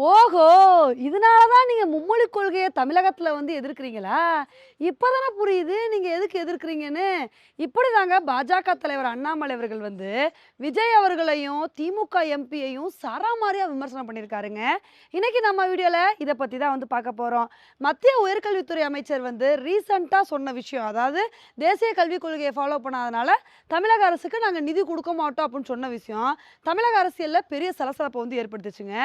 我可 இதனால தான் நீங்கள் மும்மொழி கொள்கையை தமிழகத்தில் வந்து எதிர்க்கிறீங்களா? இப்போ தானே புரியுது நீங்கள் எதுக்கு எதிர்க்கிறீங்கன்னு. இப்படி தாங்க பாஜக தலைவர் அண்ணாமலை அவர்கள் வந்து விஜய் அவர்களையும் திமுக எம்பியையும் சராமாரியாக விமர்சனம் பண்ணியிருக்காருங்க. இன்றைக்கி நம்ம வீடியோவில் இதை பற்றி தான் வந்து பார்க்க போகிறோம் மத்திய உயர்கல்வித்துறை அமைச்சர் வந்து ரீசண்டாக சொன்ன விஷயம் அதாவது தேசிய கல்விக் கொள்கையை ஃபாலோ பண்ணாதனால தமிழக அரசுக்கு நாங்கள் நிதி கொடுக்க மாட்டோம் அப்படின்னு சொன்ன விஷயம் தமிழக அரசியலில் பெரிய சலசலப்பை வந்து ஏற்படுத்துச்சுங்க.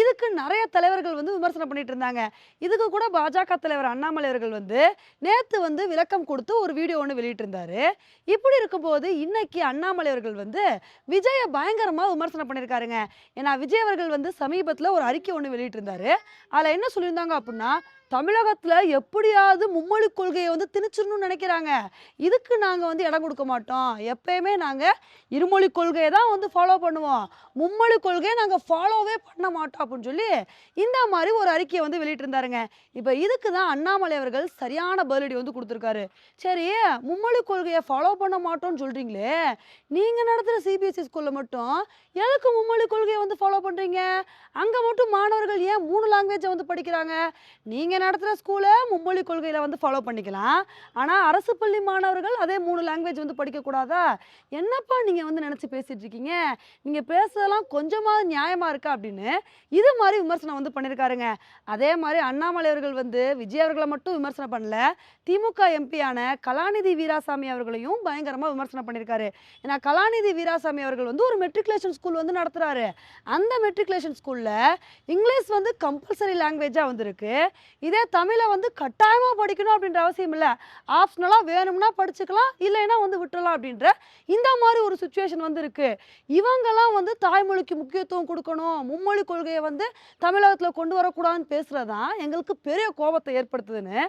இதுக்கு நிறைய தலைவர்கள் வந்து விமர்சனம் பண்ணிட்டு இருந்தாங்க. இதுக்கு கூட பாஜக தலைவர் அண்ணாமலை அவர்கள் வந்து நேத்து வந்து விளக்கம் கொடுத்து ஒரு வீடியோ ஒன்று வெளியிட்டிருந்தாரு. இப்படி இருக்கும்போது இன்னைக்கு அண்ணாமலை அவர்கள் வந்து விஜயை பயங்கரமா விமர்சனம் பண்ணியிருக்காருங்க. ஏன்னா விஜய் அவர்கள் வந்து சமீபத்தில் ஒரு அறிக்கை ஒன்று வெளியிட்டிருந்தாரு. அதில் என்ன சொல்லியிருந்தாங்க அப்படின்னா தமிழகத்தில் எப்படியாவது மும்மொழி கொள்கையை வந்து திணிச்சிடணும்னு நினைக்கிறாங்க. இதுக்கு நாங்கள் வந்து இடம் கொடுக்க மாட்டோம். எப்பயுமே நாங்கள் இருமொழி கொள்கையை தான் வந்து ஃபாலோ பண்ணுவோம். மும்மொழி கொள்கையை நாங்கள் ஃபாலோவே பண்ண மாட்டோம் அப்படின்னு சொல்லி இந்த மாதிரி ஒரு அறிக்கையை வந்து வெளியிட்டிருந்தாருங்க. இப்போ இதுக்கு தான் அண்ணாமலை அவர்கள் சரியான பதிலடி வந்து கொடுத்துருக்காரு. சரி மும்மொழி கொள்கையை ஃபாலோ பண்ண மாட்டோம்னு சொல்கிறீங்களே நீங்கள் நடத்துகிற சிபிஎஸ்சி ஸ்கூலில் மட்டும் எதுக்கு மும்மொழி கொள்கையை வந்து ஃபாலோ பண்ணுறீங்க அங்கே மட்டும் மாணவர்கள் ஏன் மூணு லாங்குவேஜை வந்து படிக்கிறாங்க? நீங்கள் நடத்துகிற ஸ்கூலை மும்மொழி கொள்கையில் வந்து ஃபாலோ பண்ணிக்கலாம். ஆனால் அரசு பள்ளி மாணவர்கள் அதே மூணு லாங்குவேஜ் வந்து படிக்கக்கூடாதா என்னப்பா நீங்கள் வந்து நினச்சி பேசிகிட்டு இருக்கீங்க? நீங்கள் பேசுறதெல்லாம் கொஞ்சமாவது நியாயமாக இருக்கா அப்படின்னு இது மாதிரி விமர்சனம் வந்து பண்ணியிருக்காருங்க அதே மாதிரி அண்ணாமலை அவர்கள் வந்து விஜய் அவர்களை மட்டும் விமர்சனம் பண்ணல. திமுக எம்பியான கலாநிதி வீராசாமி அவர்களையும் பயங்கரமாக விமர்சனம் பண்ணியிருக்காரு ஏன்னா கலாநிதி வீராசாமி அவர்கள் வந்து ஒரு மெட்ரிகுலேஷன் ஸ்கூல் வந்து நடத்துகிறாரு அந்த மெட்ரிகுலேஷன் ஸ்கூலில் இங்கிலீஷ் வந்து கம்பல்சரி லாங்குவேஜாக வந்திருக்கு. இதே தமிழை வந்து கட்டாயமாக படிக்கணும் அப்படின்ற அவசியம் இல்லை. ஆப்ஷனலாக வேணும்னா படிச்சுக்கலாம் இல்லைன்னா வந்து விட்டுறலாம் அப்படின்ற இந்த மாதிரி ஒரு சுச்சுவேஷன் வந்து இவங்கெல்லாம் வந்து தாய்மொழிக்கு முக்கியத்துவம் கொடுக்கணும் மும்மொழி கொள்கையை வந்து தமிழகத்தில் கொண்டு வரக்கூடாதுன்னு பேசுகிறதான் எங்களுக்கு பெரிய கோபத்தை ஏற்படுத்துதுன்னு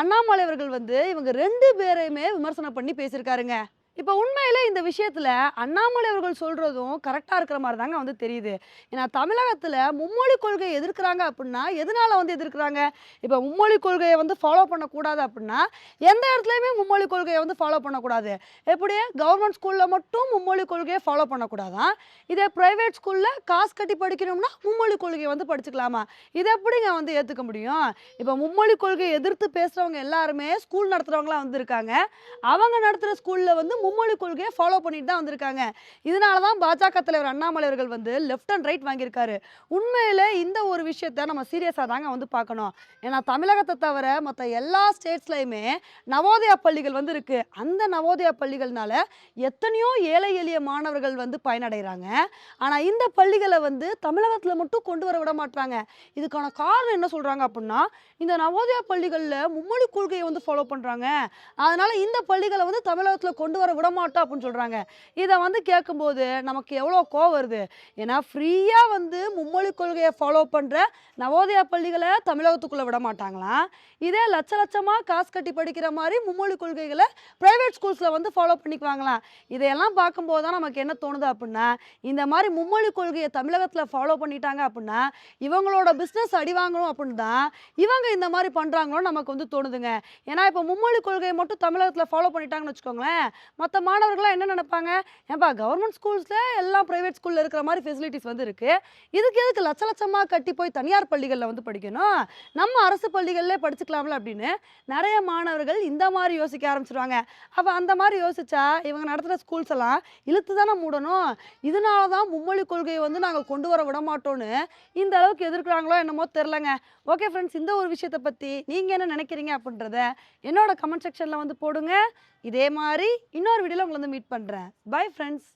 அண்ணாமலை அவர்கள் வந்து இவங்க ரெண்டு பேரையுமே விமர்சனம் பண்ணி பேசியிருக்காருங்க. இப்போ உண்மையில இந்த விஷயத்துல அண்ணாமலை அவர்கள் சொல்றதும் கரெக்டாக இருக்கிற மாதிரி தாங்க வந்து தெரியுது. ஏன்னா தமிழகத்துல மும்மொழி கொள்கையை எதிர்க்கிறாங்க அப்படின்னா எதனால வந்து எதிர்க்கிறாங்க? இப்போ மும்மொழி கொள்கையை வந்து ஃபாலோ பண்ணக்கூடாது அப்படின்னா எந்த இடத்துலையுமே மும்மொழி கொள்கையை வந்து ஃபாலோ பண்ணக்கூடாது. எப்படி? கவர்மெண்ட் ஸ்கூலில் மட்டும் மும்மொழி கொள்கையை ஃபாலோ பண்ணக்கூடாதான் இதே ப்ரைவேட் ஸ்கூலில் காசு கட்டி படிக்கணும்னா மும்மொழி கொள்கையை வந்து படிச்சுக்கலாமா? இதை எப்படிங்க வந்து ஏற்றுக்க முடியும்? இப்போ மும்மொழி கொள்கையை எதிர்த்து பேசுகிறவங்க எல்லாருமே ஸ்கூல் நடத்துகிறவங்களாம் வந்துருக்காங்க அவங்க நடத்துகிற ஸ்கூலில் வந்து மும்மொழி கொள்கையை ஃபாலோ பண்ணிட்டு தான் வந்திருக்காங்க. இதனால தான் பாஜக தலைவர் அண்ணாமலை அவர்கள் வந்து லெஃப்ட் அண்ட் ரைட் வாங்கியிருக்காரு. உண்மையில் இந்த ஒரு விஷயத்த நம்ம சீரியஸாக தாங்க வந்து பார்க்கணும். ஏன்னா தமிழகத்தை தவிர மற்ற எல்லா ஸ்டேட்ஸ்லையுமே நவோதயா பள்ளிகள் வந்து இருக்கு. அந்த நவோதயா பள்ளிகள்னால எத்தனையோ ஏழை எளிய மாணவர்கள் வந்து பயனடைகிறாங்க. ஆனால் இந்த பள்ளிகளை வந்து தமிழகத்தில் மட்டும் கொண்டு வர விட மாட்டாங்க இதுக்கான காரணம் என்ன சொல்கிறாங்க அப்படின்னா இந்த நவோதயா பள்ளிகளில் மும்மொழி கொள்கையை வந்து ஃபாலோ பண்ணுறாங்க அதனால இந்த பள்ளிகளை வந்து தமிழகத்தில் கொண்டு வர விட மாட்டோம் அப்படின்னு சொல்கிறாங்க இதை வந்து கேட்கும்போது நமக்கு எவ்வளோ கோவம் வருது. ஏன்னா ஃப்ரீயாக வந்து மும்மொழி கொள்கையை ஃபாலோ பண்ணுற நவோதயா பள்ளிகளை தமிழகத்துக்குள்ளே விட மாட்டாங்களாம் இதே லட்ச லட்சமாக காசு கட்டி படிக்கிற மாதிரி மும்மொழி கொள்கைகளை ப்ரைவேட் ஸ்கூல்ஸில் வந்து ஃபாலோ பண்ணிக்குவாங்களாம் இதையெல்லாம் பார்க்கும்போது தான் நமக்கு என்ன தோணுது அப்படின்னா இந்த மாதிரி மும்மொழி கொள்கையை தமிழகத்தில் ஃபாலோ பண்ணிட்டாங்க அப்படின்னா இவங்களோட பிஸ்னஸ் அடி வாங்கணும் அப்படின்னு தான் இவங்க இந்த மாதிரி பண்ணுறாங்களோ நமக்கு வந்து தோணுதுங்க. ஏன்னா இப்போ மும்மொழி கொள்கையை மட்டும் தமிழகத்தில் ஃபாலோ பண்ணிட்டாங்கன்னு வச்சுக்கோங்களேன் மற்ற மாணவர்கள்லாம் என்ன நினைப்பாங்க? ஏன்பா கவர்மெண்ட் ஸ்கூல்ஸில் எல்லாம் ப்ரைவேட் ஸ்கூலில் இருக்கிற மாதிரி ஃபெசிலிட்டிஸ் வந்து இருக்குது இதுக்கு எதுக்கு லட்ச லட்சமாக கட்டி போய் தனியார் பள்ளிகளில் வந்து படிக்கணும்? நம்ம அரசு பள்ளிகளிலே படிச்சுக்கலாம்ல அப்படின்னு நிறைய மாணவர்கள் இந்த மாதிரி யோசிக்க ஆரம்பிச்சிருவாங்க. அப்போ அந்த மாதிரி யோசிச்சா இவங்க நடத்துகிற ஸ்கூல்ஸ் எல்லாம் இழுத்து தானே மூடணும்? இதனால தான் மும்மொழி கொள்கையை வந்து நாங்கள் கொண்டு வர விட மாட்டோம்னு இந்த அளவுக்கு எதிர்க்கிறாங்களோ என்னமோ தெரிலங்க ஓகே ஃப்ரெண்ட்ஸ் இந்த ஒரு விஷயத்தை பற்றி நீங்கள் என்ன நினைக்கிறீங்க அப்படின்றத என்னோட கமெண்ட் செக்ஷனில் வந்து போடுங்க. இதே மாதிரி இன்னும் இன்னொரு வீடியோவில் உங்களை வந்து மீட் பண்ணுறேன் பை ஃப்ரெண்ட்ஸ்